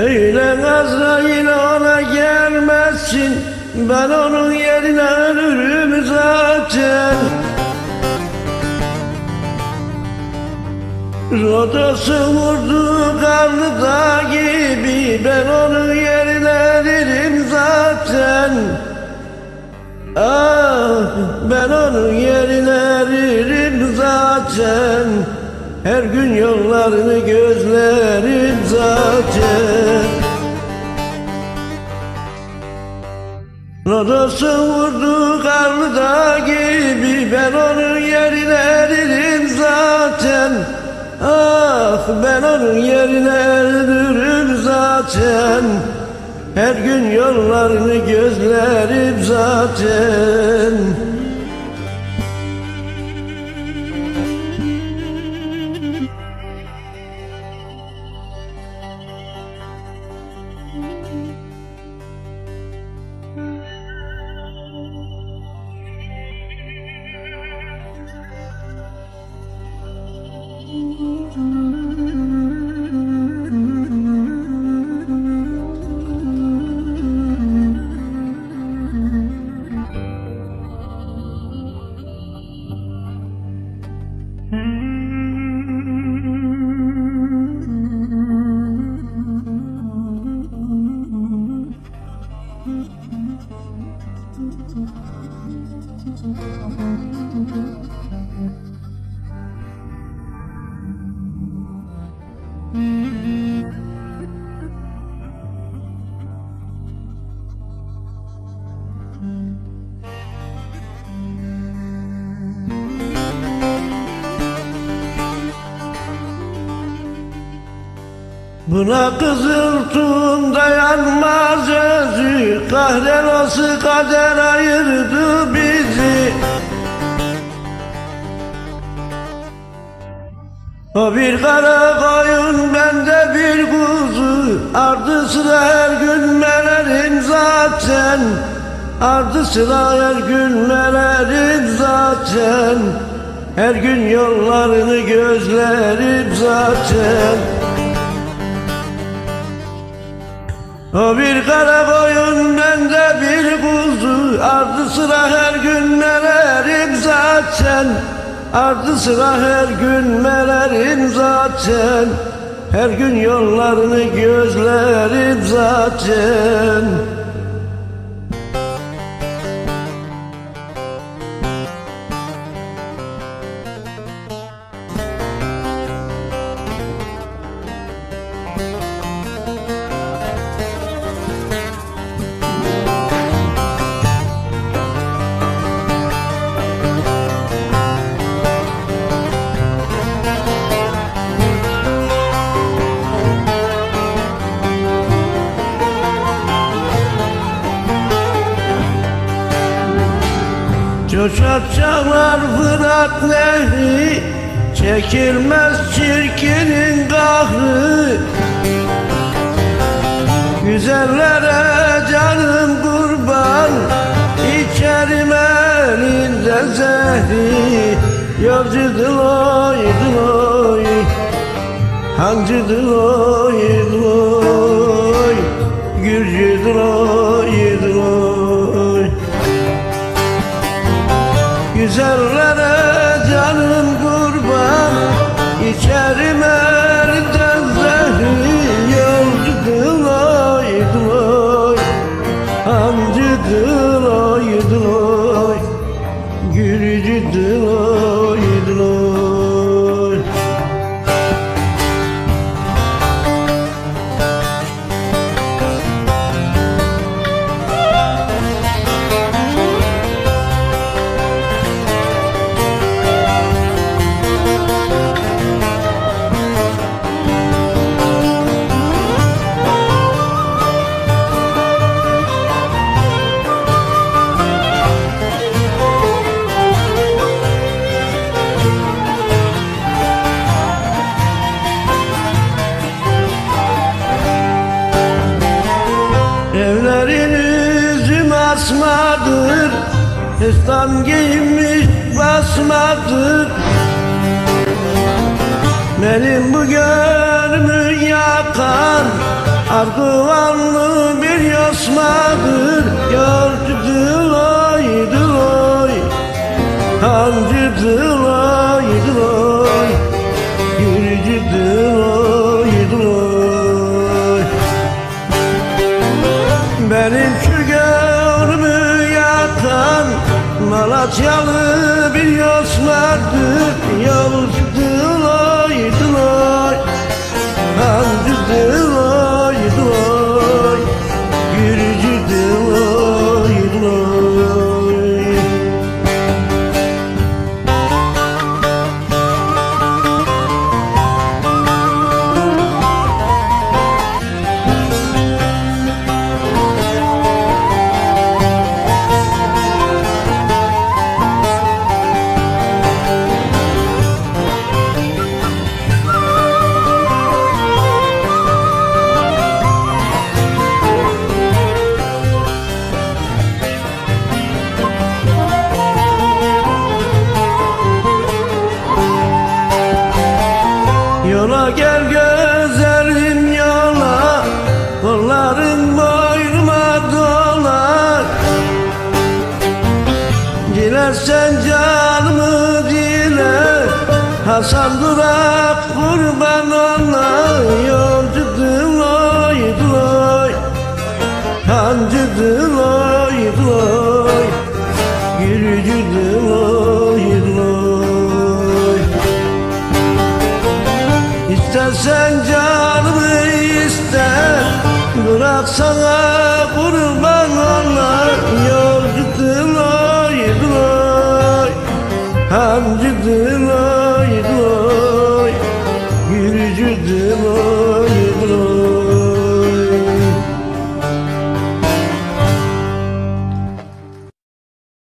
Öyle Azrail ona gelmezsin. Ben onun yerine ölürüm zaten. Rodos'u vurdu karlı dağ gibi. Ben onun yerine eririm zaten. Ah ben onun yerine eririm zaten Her gün yollarını gözlerim zaten. Rodos'u vurdu karlı dağ gibi. Ben onun yerine eririm zaten. Ah ben onun yerine eririm zaten. Her gün yollarını gözlerim zaten Mm-hmm. Buna kızıltun dayanmaz özü. Kahrolası kader ayırdı bizi. O bir kara koyun bende bir kuzu. Ardı sıra her gün melerim zaten. Ardı sıra her gün melerim zaten. Her gün yollarını gözlerim zaten O bir kara koyun bende bir kuzu Ardı sıra her gün melerim zaten. Ardı sıra her gün melerim zaten. Her gün yollarını gözlerim zaten Coşar çalar Fırat nehri Çekilmez çirkinin kahrı Güzellere canım kurban. İçerim elinden zehri Yolcu dıloy dıloy Hancı dıloy dıloy Gürcü dıloy Güzellere canım kurban İçerim elden zehri Yolcu dıloy dıloy Hancı dıloy dıloy Gürcü dıloy dıloy Hıstan giymiş basmadır Benim bu gönlümü yakan Arguvanlı bir yosmadır. Yolcu dıloy dıloy Hancı dıloy dıloy Malatyalı bir yosmadır Yolcu dıloy Yola gel güzelim yola Kolların boynuma dolar. Dilersen canımı dile Hasan Durak kurban ona Yolcu dıloy dıloy Hancı dıloy dıloy Yürücü dıloy sana kurban onlar Yolcu dıloy dıloy Hancı dıloy